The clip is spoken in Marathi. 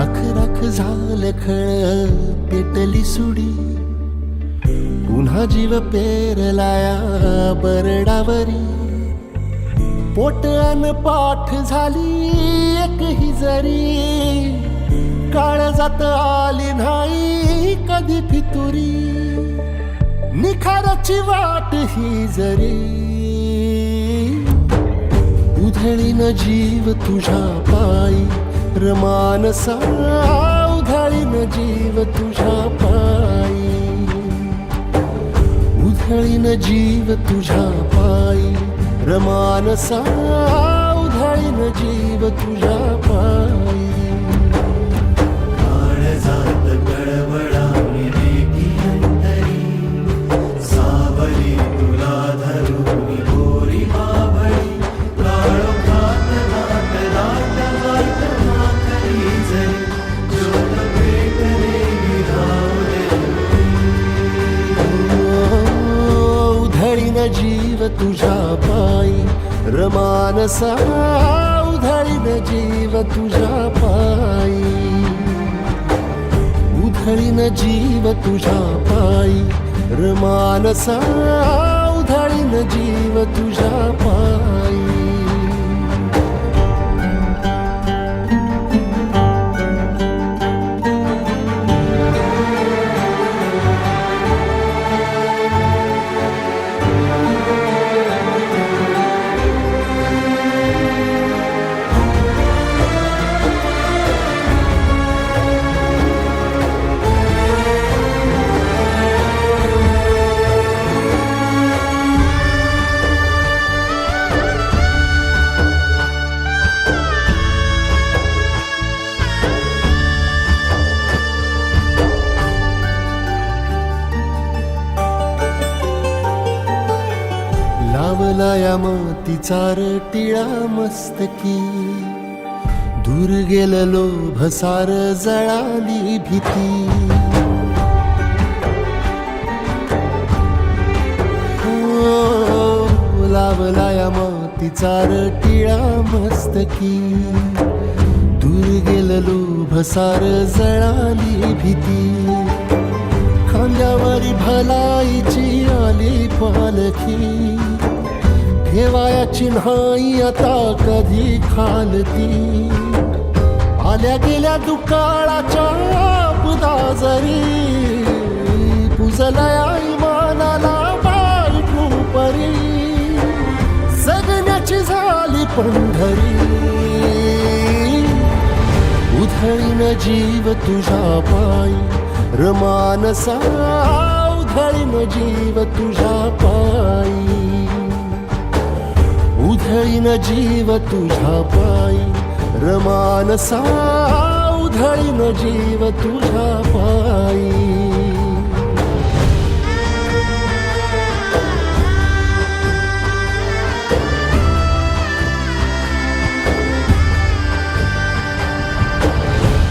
राख राख झालं खळ पेटली सुडी. पुन्हा जीव पेरलाया बरडावरी. पोट अन पाठ झाली एकही जरी. काळ जात आली नाही कधी फितुरी. निखाराची वाट ही जरी. उधळीन जीव तुझ्या पायी. रमानसा उधळीन जीव तुझ्या पायी. उधळीन जीव तुझ्या पायी. रमानसा उधळीन जीव तुझ्या पायी. जीव तुझ्या पायी रमानसा उधळीन जीव तुझ्या पायी उधळीन जीव तुझ्या पायी रमानसा उधळीन जीव तुझ्या पायी लावला या तिचार टिळा मस्तकी. दूर गेललो भसार जळाली भीती. हो, लावला या टिळा मस्तकी. दूर गेललो भसार जळाली भीती. खांद्यावरी भलाईची आली पालखी. देवाया चिन्हाई आता कधी खालती आल्या गेल्या दुकाळाच्या आपदा जरी. पुजलया इमानाला बायकू परी जगण्याची झाली पंढरी. उधळीन जीव तुझ्या पायी. रमानसा उधळीन जीव तुझ्या पायी. उधळीन जीव तुझ्या पायी. रमानसा उधळीन जीव तुझ्या पायी.